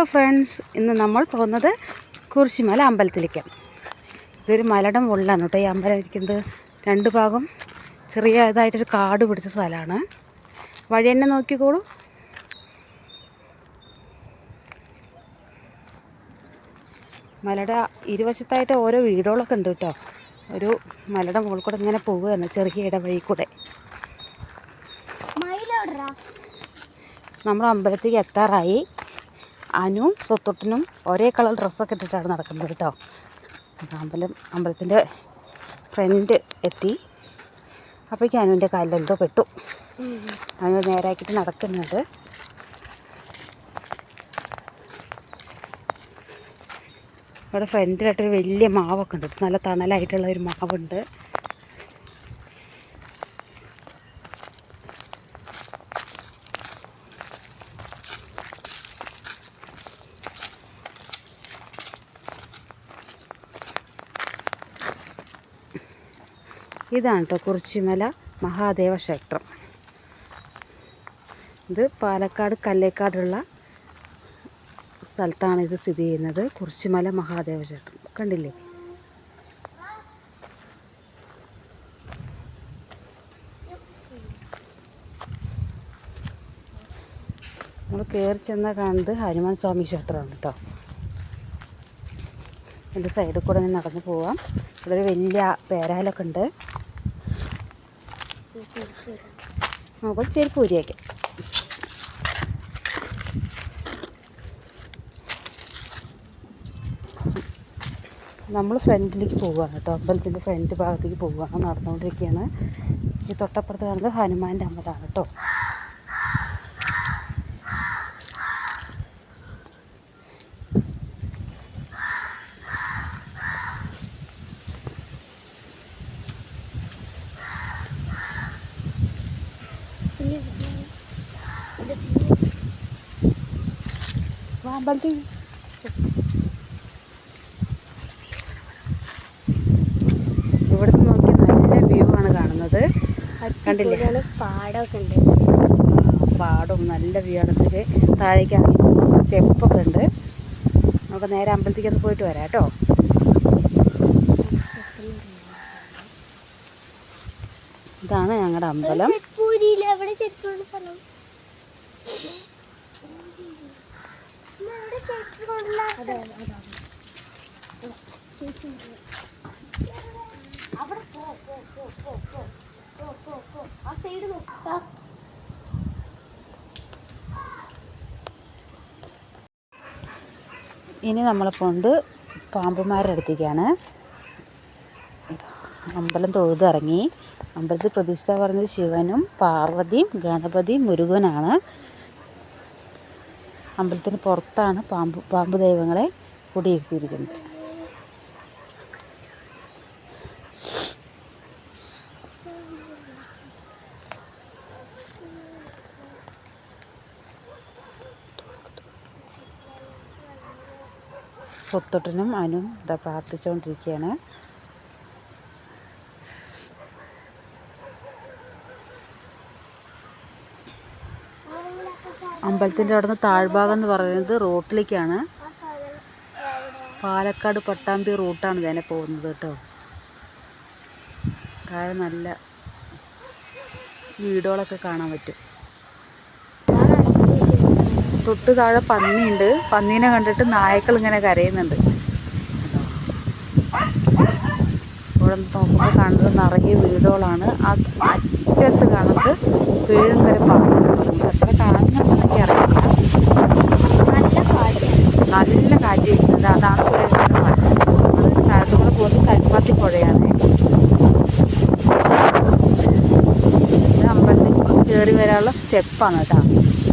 Hello friends ഇന്ന് നമ്മൾ പോകുന്നത് കുറിശിമല അമ്പലത്തിലേക്ക്. ഇതൊരു മലയുടെ മുകളിലാണ് കേട്ടോ ഈ അമ്പലം ഇരിക്കുന്നത്. രണ്ട് ഭാഗം ചെറിയ ഇതായിട്ടൊരു കാട് പിടിച്ച സ്ഥലമാണ്. വഴി തന്നെ നോക്കിക്കോളൂ. മലയുടെ ഇരുവശത്തായിട്ട് ഓരോ വീടുകളൊക്കെ ഉണ്ട് കേട്ടോ. ഒരു മലയുടെ മുകളിൽ കൂടെ ഇങ്ങനെ പോവുകയാണ് ചെറിയ ഇടവഴി കൂടെ. നമ്മൾ അമ്പലത്തേക്ക് എത്താറായി. അനുവും സ്വത്തൊട്ടിനും ഒരേ കളർ ഡ്രസ്സൊക്കെ ഇട്ടിട്ടാണ് നടക്കുന്നത് കേട്ടോ. അമ്പലം അമ്പലത്തിന്റെ ഫ്രണ്ട് എത്തി. അപ്പോഴേക്കും അനുവിന്റെ കാലിലെന്തോ പെട്ടു. അനു നേരാക്കിയിട്ട് നടക്കുന്നുണ്ട്. ഇവിടെ ഫ്രണ്ടിലായിട്ടൊരു വലിയ മാവൊക്കെ ഉണ്ട്. നല്ല തണലായിട്ടുള്ള ഒരു മാവുണ്ട്. ഇതാണ് കേട്ടോ കുറിച്ചിമല മഹാദേവ ക്ഷേത്രം. ഇത് പാലക്കാട് കല്ലേക്കാടുള്ള സ്ഥലത്താണ് ഇത് സ്ഥിതി ചെയ്യുന്നത്. കുറിച്ചിമല മഹാദേവ ക്ഷേത്രം. കണ്ടില്ലേ? നമ്മൾ കയറി ചെന്ന കാണുന്നത് ഹനുമാൻ സ്വാമി ക്ഷേത്രമാണ് കേട്ടോ. എന്റെ സൈഡിൽ കൂടെ ഞാൻ നടന്നു പോവാം. ഒരു വലിയ പേരാലൊക്കെ ഉണ്ട്. നമുക്ക് ചെരുപ്പ് ഊരിയൊക്കെ. നമ്മൾ ഫ്രണ്ടിലേക്ക് പോവുകയാണ് കേട്ടോ. അമ്പലത്തിന്റെ ഫ്രണ്ട് ഭാഗത്തേക്ക് പോവുകയാണ് നടന്നുകൊണ്ടിരിക്കുകയാണ്. ഈ തൊട്ടപ്പുറത്ത് കാണുന്നത് ഹനുമാന്റെ അമ്പലമാണ് കേട്ടോ. വാ ഇവിടുന്ന് ഇവിടെ നോക്കി നല്ല വ്യൂ ആണ് കാണുന്നത്. കണ്ടില്ലേ? പാടമൊക്കെ ഉണ്ട്. പാടും. നല്ല വ്യൂ ആണ്. ഇതിൽ താഴേക്കാണെങ്കിൽ സ്റ്റെപ്പൊക്കെ ഉണ്ട്. നമുക്ക് നേരെ അമ്പലത്തേക്ക് ഒന്ന് പോയിട്ട് വരാം കേട്ടോ. ഇതാണ് ഞങ്ങളുടെ അമ്പലം. സ്ഥലം. പോ പോ പോ പോ പോ പോ പോ ആ ഇനി നമ്മൾ പോകുന്നത് പാമ്പുമാരുടെ അടുത്തേക്കാണ്. അമ്പലം അമ്പലം തൊഴുതിറങ്ങി അമ്പലത്തിൽ പ്രതിഷ്ഠ പറഞ്ഞത് ശിവനും പാർവതിയും ഗണപതിയും മുരുകനാണ്. അമ്പലത്തിന് പുറത്താണ് പാമ്പ് പാമ്പ് ദൈവങ്ങളെ കുടിയിരുത്തിയിരിക്കുന്നത്. സ്വത്തൊട്ടനും അനും ഇതാ പ്രാർത്ഥിച്ചുകൊണ്ടിരിക്കുകയാണ്. അമ്പലത്തിന്റെ അവിടുന്ന് താഴ്ഭാഗം എന്ന് പറയുന്നത് റോട്ടിലേക്കാണ്. പാലക്കാട് പട്ടാമ്പി റൂട്ടാണ് ഇതിനെ പോകുന്നത് കേട്ടോ. താഴെ നല്ല വീടുകളൊക്കെ കാണാൻ പറ്റും. തൊട്ട് താഴെ പന്നിയുണ്ട്. പന്നീനെ കണ്ടിട്ട് നായ്ക്കൾ ഇങ്ങനെ കരയുന്നുണ്ട്. ഇവിടെ നോക്കുമ്പോൾ കാണുന്നത് നിറയെ വീടുകളാണ്. ആ അറ്റത്ത് കാണുന്നത് പേഴുങ്കര പാടാണ് നമുക്ക് എത്ര കാണുന്നുണ്ടെന്ന് എനിക്കറിയില്ല നല്ല പാട് നല്ല കാറ്റ് വീശുന്നത് അതാണ് പേഴുങ്കര പാട് അത് താഴത്തുകൂടെ പോകുന്നത് കൽപ്പാത്തി പുഴയാണ് അമ്പലത്തിൽ കയറി വരാനുള്ള സ്റ്റെപ്പാണ് കേട്ടോ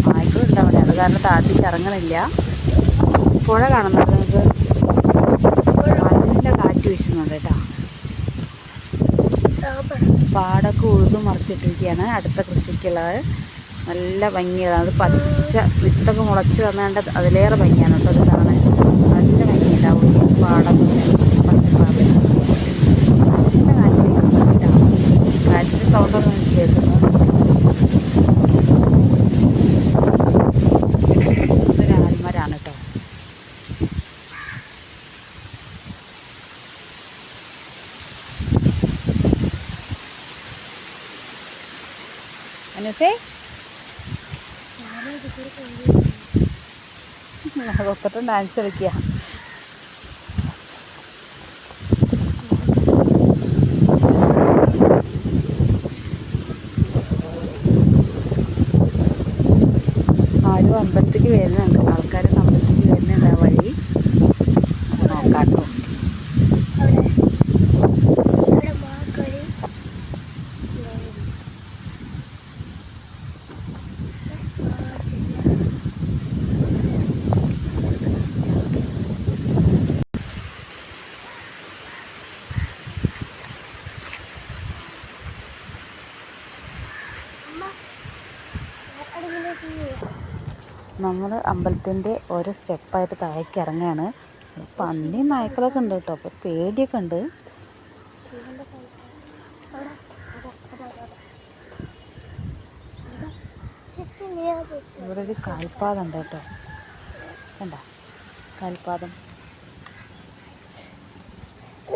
നായ്ക്കളുണ്ട് അവിടെ അത് കാരണം താഴത്തേക്ക് ഇറങ്ങണില്ല പുഴ കാണുന്നത് നിങ്ങൾക്ക് നല്ല കാറ്റ് വീശുന്നുണ്ട് കേട്ടോ. പാടൊക്കെ ഉഴുതു മറിച്ചിട്ടിരിക്കുകയാണ് അടുത്ത കൃഷിക്കുള്ളത്. നല്ല ഭംഗിയാണ്. അത് പച്ച വിത്തൊക്കെ മുളച്ച് വന്നാണ്ട് അതിലേറെ ഭംഗിയാണ് കേട്ടോ അത് കാണാൻ നല്ല ഭംഗിയുണ്ടാവും ഈ പാടം പച്ചപ്പാട് നല്ല കാറ്റ് വീശുന്നുണ്ട് കേട്ടോ കാറ്റിന്റെ സൗണ്ടൊക്കെ നിങ്ങൾക്ക് കേൾക്കുന്നു ഇതൊരു ആൽമരാണ് കേട്ടോ ഇതുകൂടെ കയറി ഡാൻസ് കളിക്കുക ആരും അമ്പലത്തിലേക്ക് വരുന്നുണ്ട് ആൾക്കാരൊക്കെ അമ്പലത്തിലേക്ക് വരുന്നുണ്ട് ആ വഴി അപ്പൊ നോക്കാട്ടോ അവിടെ അവിടെ മാക്കളി നമ്മൾ അമ്പലത്തിന്റെ ഓരോ സ്റ്റെപ്പായിട്ട് താഴേക്ക് ഇറങ്ങുകയാണ് പന്നി നായ്ക്കളൊക്കെ ഉണ്ട് കേട്ടോ. അപ്പോൾ പേടിയൊക്കെ ഉണ്ട്. ഇവിടെ ഒരു കാൽപാദം ഉണ്ട് കേട്ടോ. കണ്ട? കാൽപാദം.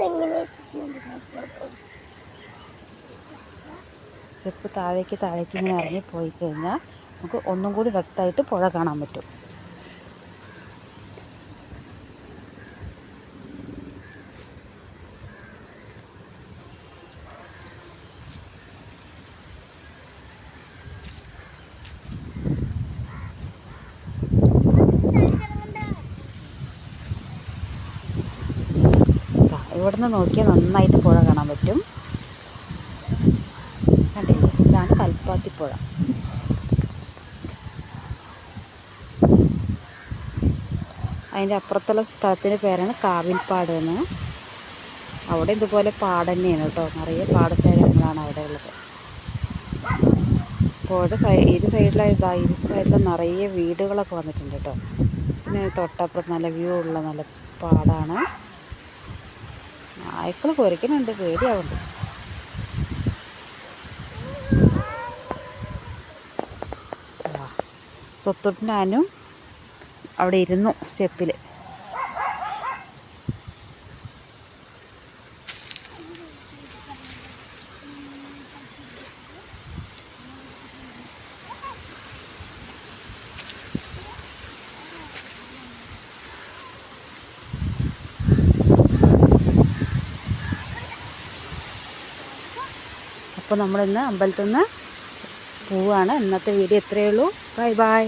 എങ്ങനെ ശിവന്റെ കൈ സ്റ്റെപ്പ് താഴേക്ക് താഴേക്ക് ഇങ്ങനെ ഇറങ്ങി പോയി കഴിഞ്ഞാൽ നമുക്ക് ഒന്നും കൂടി വ്യക്തമായിട്ട് പുഴ കാണാൻ പറ്റും. ഇവിടുന്ന് നോക്കിയാൽ നന്നായിട്ട് പുഴ കാണാൻ പറ്റും. കണ്ടില്ലേ? ഇതാണ് കൽപ്പാത്തിപ്പുഴ അതിന്റെ അപ്പുറത്തുള്ള സ്ഥലത്തിന്റെ പേരാണ് കാവിൽപ്പാട് എന്ന്. അവിടെ ഇതുപോലെ പാടന്നെയാണ് കേട്ടോ. നിറയെ പാടശേഖരങ്ങളാണ് അവിടെ ഉള്ളത്. പുഴ സൈ ഇരു സൈഡിലായി ഇത് സൈഡിലും നിറയെ വീടുകളൊക്കെ വന്നിട്ടുണ്ട് കേട്ടോ. പിന്നെ തൊട്ടപ്പുറത്ത് നല്ല വ്യൂ ഉള്ള നല്ല പാടാണ്. നായ്ക്കൾ കുരയ്ക്കുന്നുണ്ട് പേടിയാവുന്നുണ്ട്. സ്വത്തുട്ടിനാനും അവിടെ ഇരുന്നു സ്റ്റെപ്പിൽ. അപ്പോൾ നമ്മളിന്ന് അമ്പലത്തിൽ നിന്ന് പോവുകയാണ്. ഇന്നത്തെ വീഡിയോ ഇത്രയേ ഉള്ളൂ. Bye bye.